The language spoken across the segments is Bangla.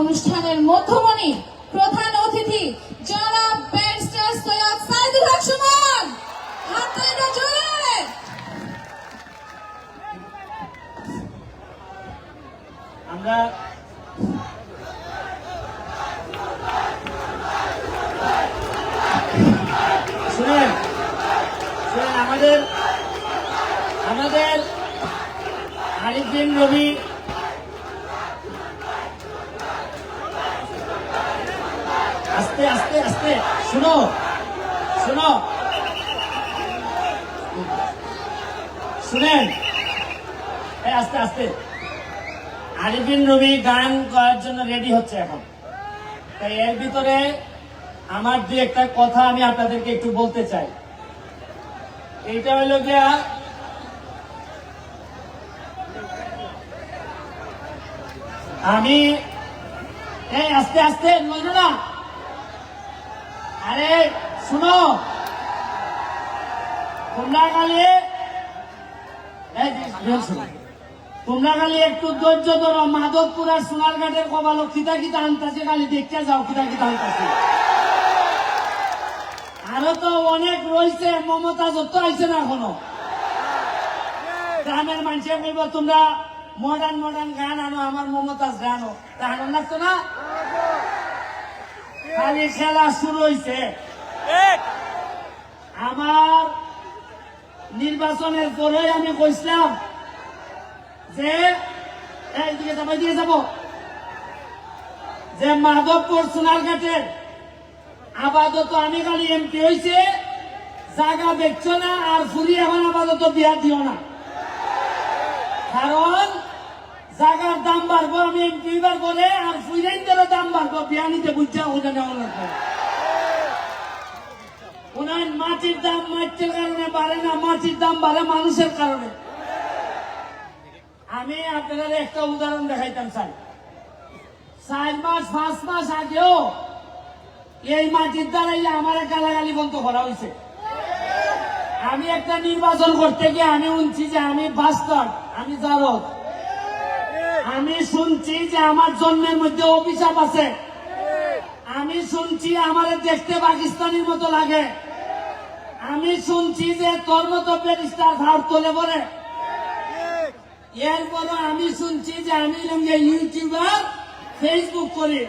অনুষ্ঠানের মধ্যমণি প্রধান অতিথি জনাব ব্যারিস্টার সৈয়দ সাইদুল হক সুমন হাত তালিটা জোরে আমরা শুনেন শুনেন আমাদের আমাদের আরিফিন রবি আস্তে আস্তে আস্তে শুনো শুনো শুনেন? আস্তে আস্তে। আরিফিন রবি গান করার জন্য রেডি হচ্ছে এখন। তাই এর ভিতরে আমার দু একটা কথা আমি আপনাদেরকে একটু বলতে চাই। এইটা হলো গিয়া আমি এই আস্তে আস্তে নইলো না আরে শুনো। তোমরা খালি এই যে, শুনো। তোমরা খালি একটু ধৈর্য ধরো মাধবপুর আর সোনারঘাটের কবালো খিতা খিতা আনতাছে খালি দেখতে যাও খিতা খিতা আনতাছে। আরও তো অনেক রয়েছে মমতা যত আইছে না এখনও। গ্রামের মানুষের বলব তোমরা মডার্ন মডার্ন গান আনো আমার মমতাজ গানো তা আনো না তো না? খালি খেলা শুরু হয়েছে আমার নির্বাচনের পরে আমি কইছিলাম যে, এই দিকে যাব দিয়ে যাব। যে মাধবপুর সোনারঘাটের আপাতত আমি খালি এমপি হয়েছে জায়গা দেখছ না আর ফুরি এখন আপাতত বিয়া দিও না। কারণ জায়গার দাম বাড়বো, আমি এমপি করে আর ফুইরেন্দ্রের দাম বাড়বো, বিয়া নিতে বুঝছে ওটা নেওয়া লাগবে। ওনার মাটির দাম মাটির কারণে বাড়ে না, মাটির দাম বাড়ে মানুষের কারণে। আমি আপনাদের একটা উদাহরণ দেখাইতাম চাই চার মাস, পাঁচ মাস আগেও এই মাটির দ্বারাই আমার গালাগালি বন্ধ করা হয়েছে। আমি একটা নির্বাচন করতে গিয়ে আমি শুনছি যে আমি বাস্তব, আমি জারদ আমি শুনছি যে আমার জন্মের মধ্যে অভিশাপ আছে। আমি শুনছি আমার দেখতে পাকিস্তানের মতো লাগে। আমি শুনছি যে তোর মতো ব্যারিস্টার ধার তোলে বলে। এরপরও আমি শুনছি যে আমি ইউটিউবার ফেসবুক করি।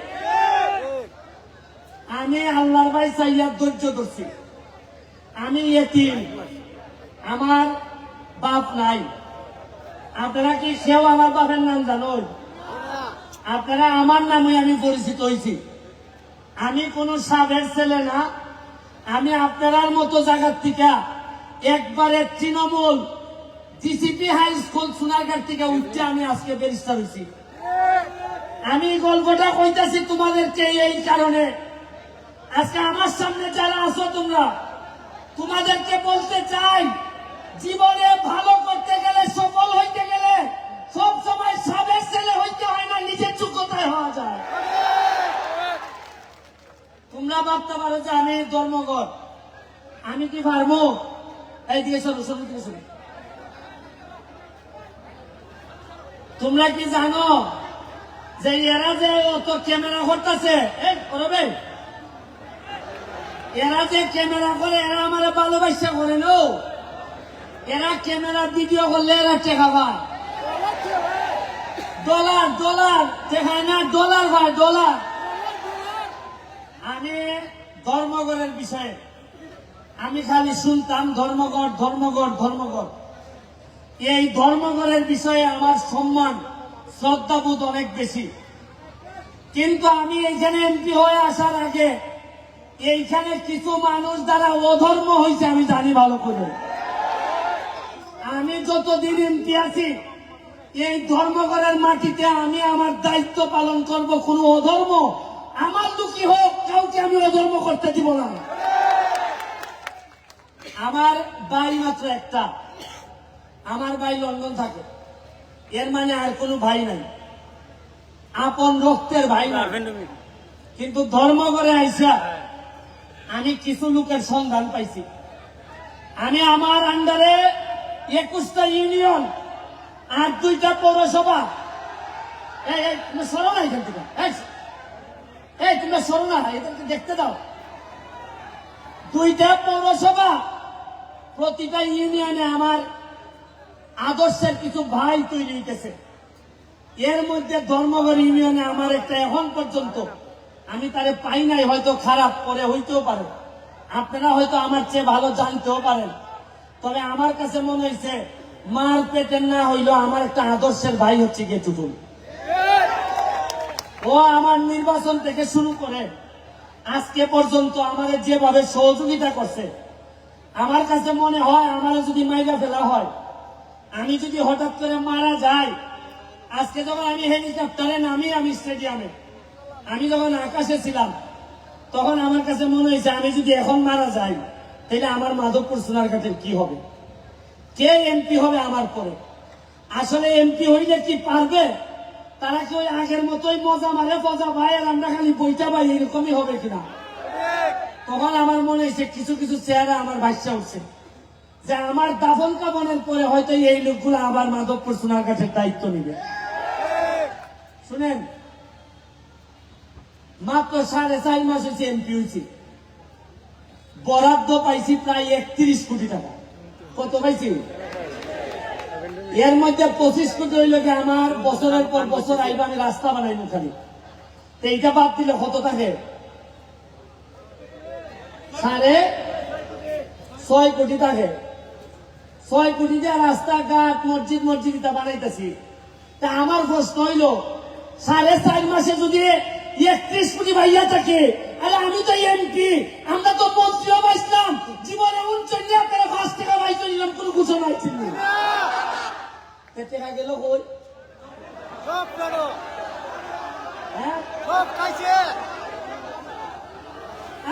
আমি আল্লাহর ভাই সাইয়াদ ধৈর্য ধরছি। আমি এতিম। আমার বাপ নাই। আপনারা কি সেও আমার বাপের নাম জানুন? আপনারা আমার নামে আমি পরিচিত হয়েছি। আমি কোনো সাবের ছেলে না, আমি আপনার মতো জায়গার থেকে একবারে তৃণমূল জিসিপি হাই স্কুল সোনারঘাট থেকে উঠতে আমি আজকে ব্যারিস্টার হয়েছি। আমি গল্পটা কইতাছি তোমাদেরকে এই কারণে। আজকে আমার সামনে যারা আছো তোমরা, তোমাদেরকে বলতে চাই, জীবনে ভালো করতে গেলে, সফল হইতে গেলে সব সময় সাবের ছেলে হইতে হয় না, নিজের যোগ্যতায় হওয়া যায়। তোমরা ভাবতে পারো যে আমি ধর্মগত আমি কি পারব? এই দিকে সরো সরো দিকে সরো তোমরা কি জানো যে এরা যে অত ক্যামেরা করতেছে? এই করবে এরা যে ক্যামেরা করে এরা আমার ভালোবাসা করে নো। এরা ক্যামেরা ভিডিও করলে এরা টেকা পায়। ডলার ডলার টেকায় না ডলার ভাই ডলার। আমি ধর্মগড়ের বিষয়ে, আমি খালি শুনতাম ধর্মগড় ধর্মগড় ধর্মগড় এই ধর্মগড়ের বিষয়ে আমার সম্মান, শ্রদ্ধাবোধ অনেক বেশি। কিন্তু আমি এইখানে এমপি হয়ে আসার আগে এইখানে কিছু মানুষ দ্বারা অধর্ম হয়েছে, আমি জানি ভালো করে। আমি যতদিন এমপি আছি, এই ধর্মগড়ের মাটিতে আমি আমার দায়িত্ব পালন করব, কোনো অধর্ম আমার দুঃখী হোক কাউকে আমি অধর্ম করতে দিব না। আমার বাড়ি মাত্র একটা। আমার ভাই লন্ডন থাকে। এর মানে আর কোনো ভাই নাই। আপন রক্তের ভাই না কিন্তু ধর্ম করে আইসা আমি কিছু লোকের সন্ধান পাইছি। আমি আমার আন্ডারে একুশটা ইউনিয়ন আর দুইটা পৌরসভা। সরো না এখান থেকে। এই, শোনো না এদেরকে দেখতে দাও। দুইটা পৌরসভা প্রতিটা ইউনিয়নে আমার আদর্শের কিছু ভাই তৈরি হইতেছে। এর মধ্যে ধর্মগর ইউনিয়নে আমার একটা এখন পর্যন্ত আমি তারে পাই নাই হয়তো খারাপ করে হইতেও পারে। আপনারা হয়তো আমার চেয়ে ভালো জানতেও পারেন। তবে আমার কাছে মনে হয়েছে মার পেটের না হইল আমার একটা আদর্শের ভাই হচ্ছে গিয়ে টুটুল ও আমার নির্বাচন থেকে শুরু করে আজকে পর্যন্ত আমাদের যেভাবে সহযোগিতা করছে, আমার কাছে মনে হয় আমার যদি মাইরা ফেলা হয়, আমি যদি হঠাৎ করে মারা যাই, আজকে যখন আমি হেলিকপ্টারে নামি আমি স্টেডিয়ামে, আমি যখন আকাশে ছিলাম, তখন আমার কাছে মনে হয়েছে আমি যদি এখন মারা যাই, তাহলে আমার মাধবপুর সোনারঘাটের কি হবে? কে এমপি হবে আমার পরে? আসলে এমপি হইলে কি পারবে? তারা কি ওই আগের মতোই মজা মারে, মজা ভাই আর আমরা খালি বইটা পাই, এরকমই হবে কিনা? তখন আমার মনে হয়েছে, কিছু কিছু চেহারা আমার ভাষ্যা উঠছে। যে আমার দাফন কাপনের পরে হয়তো এই লোকগুলো আবার মাধবপুর সোনারঘাটের দায়িত্ব নিবে। শুনেন, মাত্র সাড়ে চার মাস হয়েছে এমপি হয়েছি। বরাদ্দ পাইছি প্রায় একত্রিশ কোটি টাকা। কত পাইছি? এর মধ্যে পঁচিশ কোটি হইল কি আমার বছরের পর বছর আইবা আমি রাস্তা বানাইবো খালি। এইটা বাদ দিলে কত থাকে? সাড়ে ছয় কোটি থাকে। ছয় কোটি দিয়ে রাস্তাঘাট, মসজিদ মসজিদ এটা বানাইতেছি। তা আমার প্রশ্ন হইল, সাড়ে চার মাসে যদি একত্রিশ কোটি ভাইয়া থাকে, আরে আমি তো এমপি আমরা তো মন্ত্রীও পাইছিলাম জীবনে উনচল্লিশ আপনারা পাঁচ টাকা পাইতে নিলাম, কোনো ঘোষণা ছিল টাকা গেল কই? সব করো হ্যাঁ? সব খাইছে।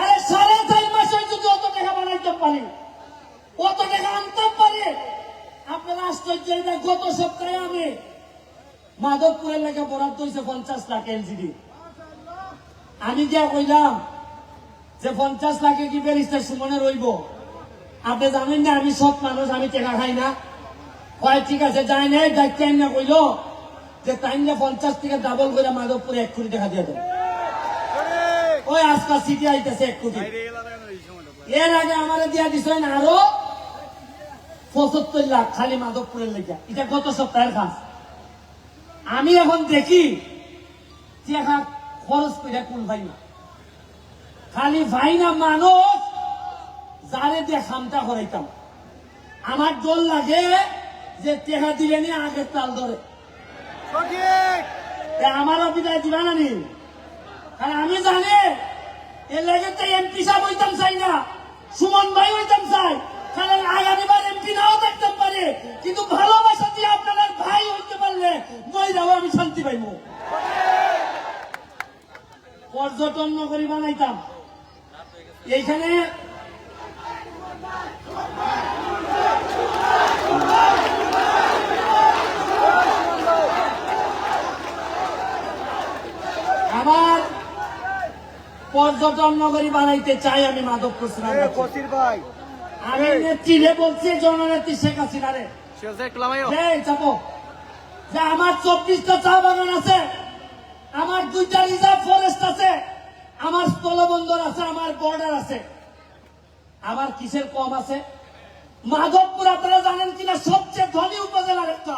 আরে সাড়ে চার মাসে যদি অত টাকা বানাইতে পারি। অত টাকা আনতে পারি। আপনার আশ্চর্য গত সপ্তাহে আমি মাধবপুরের লেগে বরাদ্দ হয়েছে পঞ্চাশ লাখ এলজিডি। আমি যা কইলাম যে পঞ্চাশ লাখে কি ব্যারিস্টার সুমনে রইব আপনি জানেন না আমি সব মানুষ আমি টাকা খাই না। হয় ঠিক আছে যাই নাই দায়িত্ব না কইল যে তাই না পঞ্চাশ থেকে ডাবল করে মাধবপুরে এক কোটি টাকা দিয়ে ওই আজকাল সিটি আইতেছে এক কোটি। এর আগে আমার দিয়া দিছেন আরও পঁচাত্তর লাখ খালি মাধবপুরের লেগে এটা গত সপ্তাহের কাজ। আমি এখন দেখি টাকা খরচ করে কোন ভাই না। খালি ভাই না মানুষ, যারে দিয়ে খামটা করাইতাম আমার দল লাগে যে টেকা দিলে নি আগের তাল ধরে। আমারও বিদায় দিবা না নি? কারণ আমি জানি এর লাগে তো এমপি সাহেব হইতাম চাই না সুমন ভাই হইতাম চাই কারণ আগামীবার এমপি নাও দেখতে পারে। কিন্তু ভালোবাসা দিয়ে আপনার ভাই হইতে পারলে মই যাব আমি শান্তি পাইব পর্যটন নগরী বানাইতাম। এইখানে আমার পর্যটন নগরী বানাইতে চাই আমি এ, ভাই। আমি নেত্রীরে বলছি জননেত্রী শেখ ক্লামাইও এই চাপো। যে আমার চব্বিশটা চা বাগান আছে আমার দুইটা রিজার্ভ ফরেস্ট আছে আমার স্থলবন্দর আছে আমার বর্ডার আছে। আমার কিসের কম আছে? মাধবপুর আপনারা জানেন কিনা? সবচেয়ে ধনী উপজেলার একটা।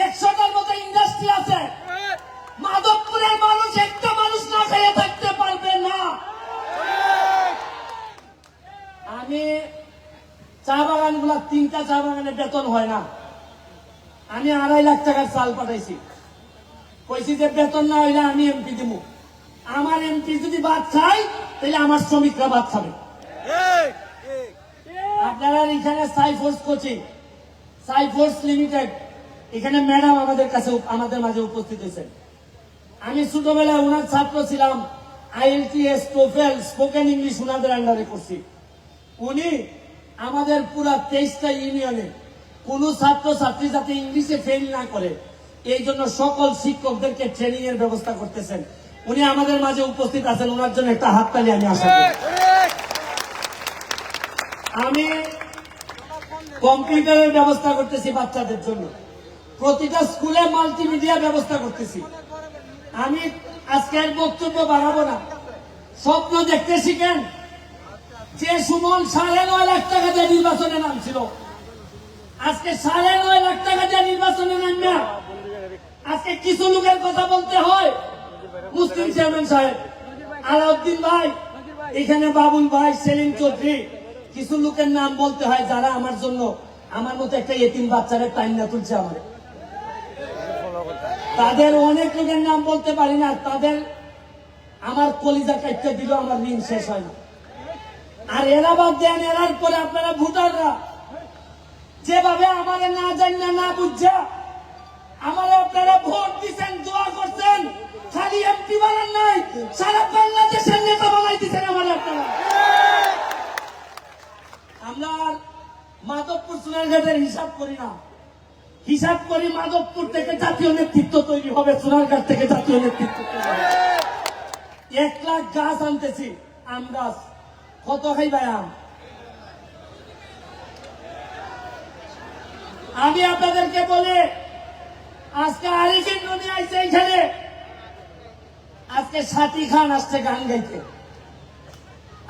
একশোটার মতো ইন্ডাস্ট্রি আছে। মাধবপুরের মানুষ একটা মানুষ না খেয়ে থাকতে পারবে না। আমি চা বাগানগুলা তিনটা চা বাগানে বেতন হয় না। আমি আড়াই লাখ টাকার চাল পাঠাইছি। কইছি যে বেতন না হইলে আমি এমপি দিব আমার এমপি যদি ভাত খাই তাহলে আমার শ্রমিকরা বাদ খাবে। আপনারা এখানে সাইফোর্স কোচিং, সাইফোর্স লিমিটেড, এখানে ম্যাডাম আমাদের কাছে, আমাদের মাঝে উপস্থিত হয়েছেন। আমি ছোটবেলায় ওনার ছাত্র ছিলাম। আইএলটিএস টোফেল স্পোকেন ইংলিশ ওনাদের আন্ডারে করছি উনি আমাদের পুরা তেইশটা ইউনিয়নে কোন ছাত্র, ছাত্রী যাতে ইংলিশে ফেল না করে, এই জন্য সকল শিক্ষকদেরকে ট্রেনিং এর ব্যবস্থা করতেছেন। উনি আমাদের মাঝে উপস্থিত আছেন, ওনার জন্য একটা হাততালি আমি আশা আমি কম্পিউটারের ব্যবস্থা করতেছি বাচ্চাদের জন্য। প্রতিটা স্কুলে মাল্টিমিডিয়া ব্যবস্থা করতেছি। আমি আজকের বক্তব্য বাড়াবো না। স্বপ্ন দেখতে শিখেন যে সুমন সাড়ে নয় লাখ টাকা দিয়ে নির্বাচনে নামছিল। আজকে সাড়ে নয় লাখ টাকা দিয়ে নির্বাচনে নামবে। আজকে কিছু লোকের কথা বলতে হয়। মুসলিম চেয়ারম্যান সাহেব, আলাউদ্দিন ভাই, এখানে বাবুল ভাই, সেলিম চৌধুরী, কিছু লোকের নাম বলতে হয় যারা আমার জন্য, আমার মতো একটা এতিম বাচ্চারে টাইম না তুলছে আমার। তাদের অনেক লোকের নাম বলতে পারি না, তাদের আমার কলিজা কাটতে দিল আমার ঋণ শেষ হয় না। আর এরা বাদ দেন এরার পরে আপনারা ভোটাররা। যেভাবে আমারে না জানি না না বুঝছে আমারে আপনারা ভোট দিচ্ছেন দোয়া করছেন, খালি এমপি বানান নাই, সারা বাংলাদেশের নেতা বানাই দিচ্ছেন আমার আপনারা। আমরা মাধবপুর সোনারঘাটের হিসাব করি না। হিসাব করি মাধবপুর থেকে জাতীয় নেতৃত্ব তৈরি হবে সোনারঘাট থেকে জাতীয় নেতৃত্ব। এক লাখ গাছ আনতেছি, আম গাছ। কত খাইবাই আম? আমি আপনাদেরকে বলে, আজকে আরিফিন নদী আইছে এখানে। আজকে সাথী খান আসছে গান গাইতে।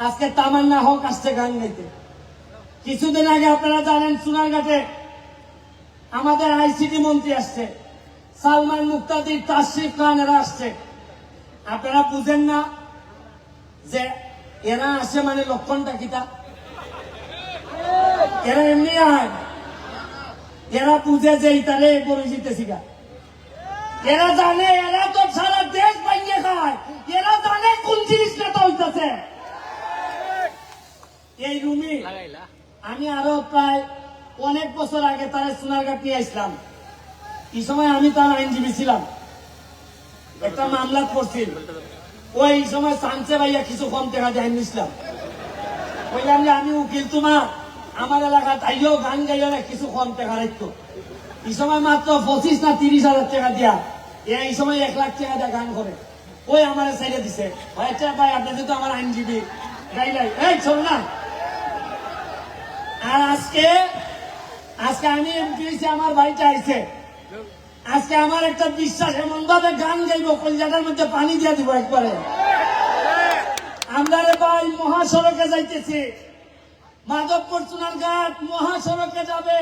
আজকে তামান্না হক আসছে গান গাইতে। কিছুদিন আগে আপনারা জানেন সোনারঘাটে আমাদের আইসিটি মন্ত্রী আসছে সালমান মুক্তাদির তাশরিফ খান এরা আসছে। আপনারা বুঝেন না যে এরা আসে মানে লক্ষণটা কিতা এরা এমনি আয়। এরা বুঝে যে ইতারে গরু জিতেছি গা। এরা জানে এরা তো সারা দেশ ভাঙিয়ে খায়। এরা জানে কোন জিনিসটা তো হইতেছে এই রুমি আমি আরও প্রায় অনেক বছর আগে তারা সোনারঘাট নিয়ে আসলাম। এই সময় আমি তার আইনজীবী ছিলাম। একটা মামলা করছিল। ওই সময় সানসে ভাইয়া কিছু কম টাকা দিয়ে নিছিলাম বললাম যে, আমি উকিল তোমার। আমার এলাকা তাইও গান গাইও না, কিছু কম টাকা রাখতো। এই সময় মাত্র পঁচিশ না তিরিশ হাজার টাকা দিয়া এই সময় এক লাখ টাকা দিয়ে গান করে। ওই আমার সাইডে দিছে। ভাই আচ্ছা ভাই, আপনি যেহেতু আমার আইনজীবী, গাইলাই। এই, শোন না। আর আজকে আজকে আমি এমপি হয়েছি, আমার বাড়িতে আইছে। আজকে আমার একটা বিশ্বাস এমন ভাবে গান গাইব, কলজাটার মধ্যে পানি দিয়ে দিব একবারে। আমরা ভাই মহাসড়কে যাইতেছি। মাধবপুর সোনারঘাট মহাসড়কে যাবে।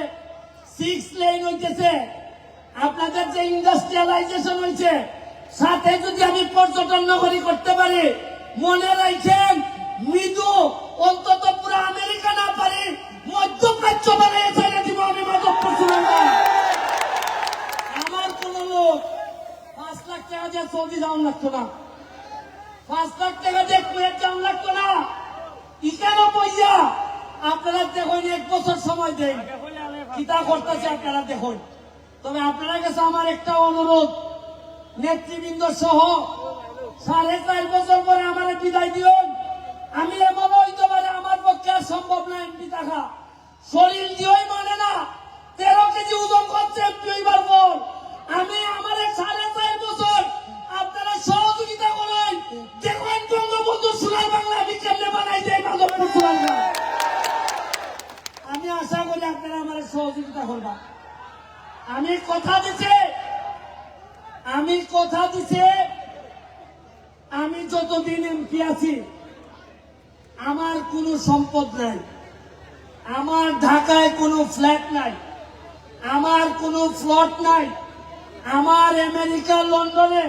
সিক্স লেন হইতেছে। আপনাদের যে ইন্ডাস্ট্রিয়ালাইজেশন হয়েছে সাথে যদি আমি পর্যটন নগরী করতে পারি, মনে রাখছেন মৃদু, অন্তত পুরো আমেরিকা না পারি, মধ্যপ্রাচ্য বানিয়ে ছেড়ে দিব আমি মাধবপুর সোনারঘাট আমার পাঁচ লাখ টাকা দিয়ে সৌদি যাওয়ান লাগতো না পাঁচ লাখ টাকা দিয়ে কুয়েত যাওয়ান লাগতো না ইকানো পয়সা। আপনারা দেখুন, এক বছর সময় দেন। কিতা করতেছে আপনারা দেখুন। তবে আপনারা কাছে আমার একটা অনুরোধ। নেতৃবৃন্দ সহ সাড়ে চার বছর পরে আমার বিদায় দিন আমি এমন হইতে পারে আমার পক্ষে আর সম্ভব না এমপি থাকা। শরীর দিয়েই মানে না। তেরো কেজি ওজন করছে এমপি হইবার পর আমি আমার সাড়ে চার বছর আপনারা সহযোগিতা করেন দেখেন বঙ্গবন্ধু সোনার বাংলা কেমনে বানাই দেয় মাধবপুর আমি আশা করি আপনারা আমার সহযোগিতা করবা আমি কথা দিছে আমি কথা দিছে আমি যতদিন এমপি আছি, আমার কোনো সম্পদ নাই, আমার ঢাকায় কোনো ফ্ল্যাট নাই, আমার কোনো ফ্লট নাই আমার আমেরিকা, লন্ডনে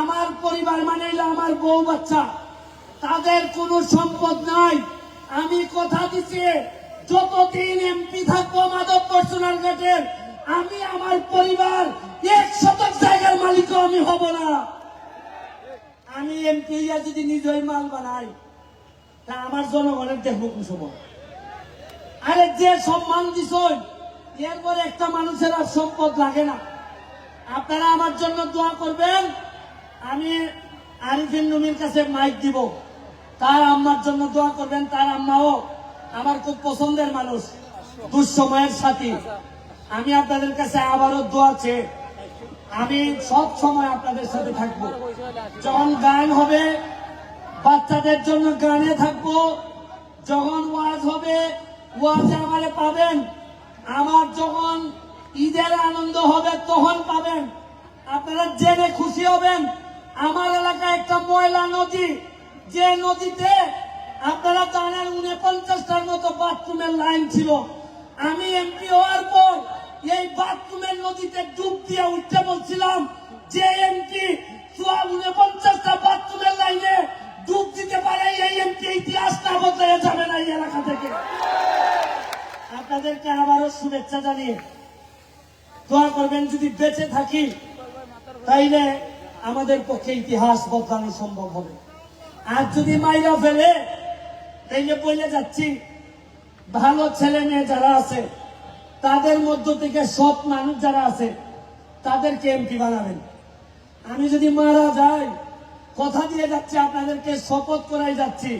আমার পরিবার মানে আমার বউ বাচ্চা। তাদের কোনো সম্পদ নাই। আমি কথা দিচ্ছি যতদিন এমপি থাকব মাধবপুর সোনারঘাটের আমি আমার পরিবার এক শতক জায়গার মালিকও আমি হব না। আমি এমপি যদি নিজেই মাল বানাই, তা আমার জনগণের দেখব কুসুম আরে যে সম্মান দিছই, এরপরে একটা মানুষের আর সম্পদ লাগে না। আপনারা আমার জন্য দোয়া করবেন। আমি আরিফিন নুমির কাছে মাইক দিব। তার আম্মার জন্য দোয়া করবেন, তার আম্মাও আমার খুব পছন্দের মানুষ, দুঃসময়ের সাথী। আমি আপনাদের কাছে আবারও দোয়া চেয়ে আমি সব সময় আপনাদের সাথে থাকব। যখন গান হবে, বাচ্চাদের জন্য গানে থাকব। যখন ওয়াজ হবে, ওয়াজে আমারে পাবেন। আমার যখন ঈদের আনন্দ হবে তখন পাবেন। আপনারা জেনে খুশি হবেন, আমার এলাকায় একটা ময়লা নদী। যে নদীতে আপনারা জানেন উনপঞ্চাশটার মতো বাথরুমের লাইন ছিল। আমি এমপি হওয়ার পর এই বাথরুমের নদীতে ডুব দিয়ে উঠতে বলছিলাম যে, এমপি উনপঞ্চাশটা বাথরুমের লাইনে ডুব দিতে পারে, এই এমপি ইতিহাস না বদলে যাবে না এই এলাকা থেকে? আপনাদেরকে আবারও শুভেচ্ছা জানিয়ে দোয়া করবেন, যদি বেঁচে থাকি, তাইলে আমাদের পক্ষে ইতিহাস বদলানো সম্ভব হবে। আর যদি মাইরা ফেলে, তাইলে বলে যাচ্ছি, ভালো ছেলে মেয়ে যারা আছে, তাদের মধ্য থেকে সব মানুষ যারা আছে, তাদেরকে এমপি বানাবেন। আমি যদি মারা যাই, কথা দিয়ে যাচ্ছি, আপনাদেরকে শপথ করাই যাচ্ছি।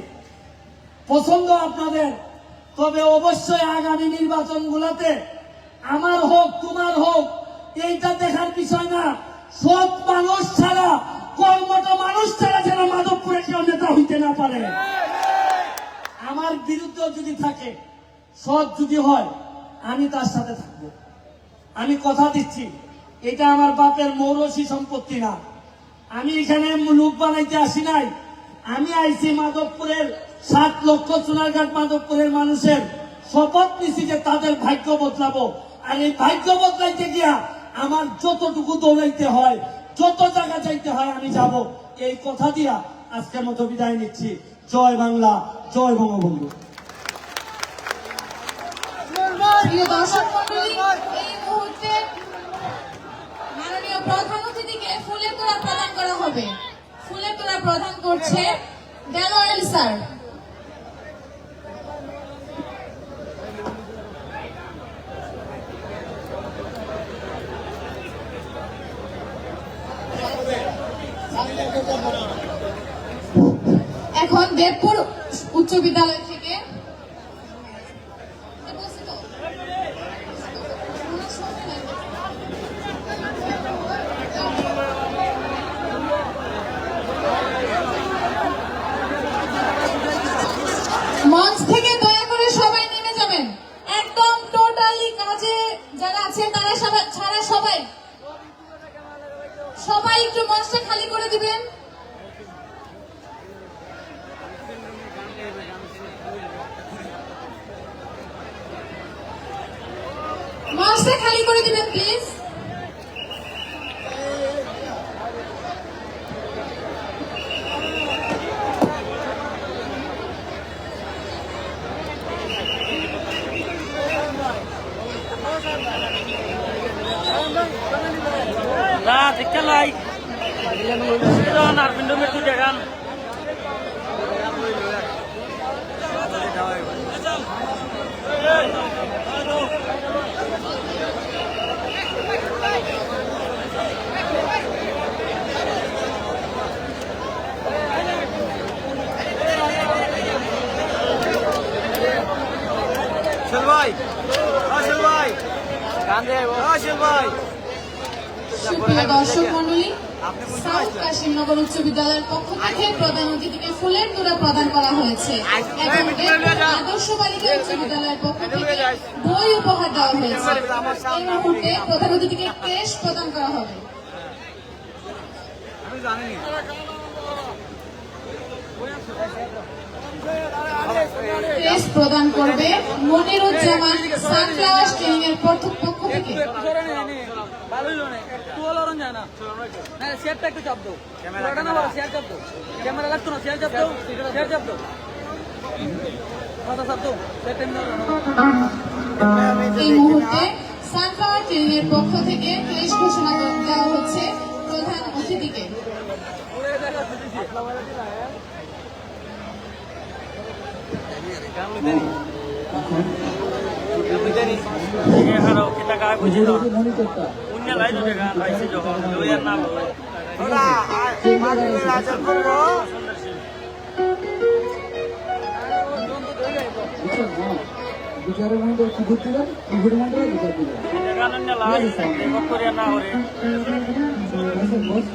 পছন্দ আপনাদের, তবে অবশ্যই আগামী নির্বাচন গুলাতে আমার হোক, তোমার হোক এইটা দেখার বিষয় না। সৎ মানুষ ছাড়া, কর্মঠ মানুষ ছাড়া যেন মাধবপুরে কেউ নেতা হইতে না পারে। আমার বিরুদ্ধে যদি থাকে, সৎ যদি হয়, আমি তার সাথে থাকব। আমি কথা দিচ্ছি, এটা আমার বাপের মৌরসী সম্পত্তি না। আমি এখানে লোক বানাইতে আসি নাই। আমি আইছি মাধবপুরের সাত লক্ষ সোনারঘাট মাধবপুরের মানুষের শপথ নিছি যে তাদের ভাগ্য বদলাবো। আর এই ভাগ্য বদলাইতে গিয়া আমার যতটুকু দৌড়াইতে হয়, যত জায়গা যাইতে হয় আমি যাব। এই কথা দিয়া আজকের মতো বিদায় নিচ্ছি। জয় বাংলা, জয় বঙ্গবন্ধু। প্রধান তোড়া প্রদান করা হবে। ফুলের তোড়া প্রদান করছে স্যার এখন দেবপুর উচ্চ বিদ্যালয় থেকে বলছি তো? মঞ্চ থেকে দয়া করে সবাই নেমে যাবেন একদম টোটালি কাজে যারা আছে তারা সবাই ছাড়া সবাই সবাই একটু মঞ্চটা খালি করে দিবেন মঞ্চটা খালি করে দিবেন প্লিজ যখন আরবিন্দ মৃত্যু দেখান শেল ভাই। শেল ভাই। গান দেয় শেল ভাই। সুপ্রিয় দর্শক মন্ডলী সাউথ কাশিমনগর উচ্চ বিদ্যালয়ের পক্ষ থেকে প্রধান অতিথিকে ফুলের তোড়া প্রদান করা হয়েছে। এবং আদর্শ বালিকা উচ্চ বিদ্যালয়ের পক্ষ থেকে বই উপহার দেওয়া হয়েছে। এই মুহূর্তে প্রধান অতিথিকে ক্রেশ প্রদান করা হবে। প্রদান করবে মনিরুজ্জামান সানফ্লাওয়ার ট্রেনিং এর পক্ষ থেকে। ভালোই লোনে একটু লড়ন যায় না। না শেয়ারটা একটু চাপ দাও। ক্যামেরাটা না শেয়ার চাপ দাও। ক্যামেরা লাগতো না শেয়ার চাপ দাও শেয়ার চাপ দাও। এই মুহূর্তে সানফ্লাওয়ার ট্রেনিং পক্ষ থেকে ক্রেশ ঘোষণা দেওয়া হচ্ছে প্রধান অতিথিকে। এখানে। কিতা গায় বুঝি অন্য লাই তো গান পাইছে যখন। লইয়ার না বলে। ওরা মাগরিবের আজান করব। বিচারের মধ্যে কি দিচ্ছিলেন ইভের মধ্যে বিচার দিলেন না বস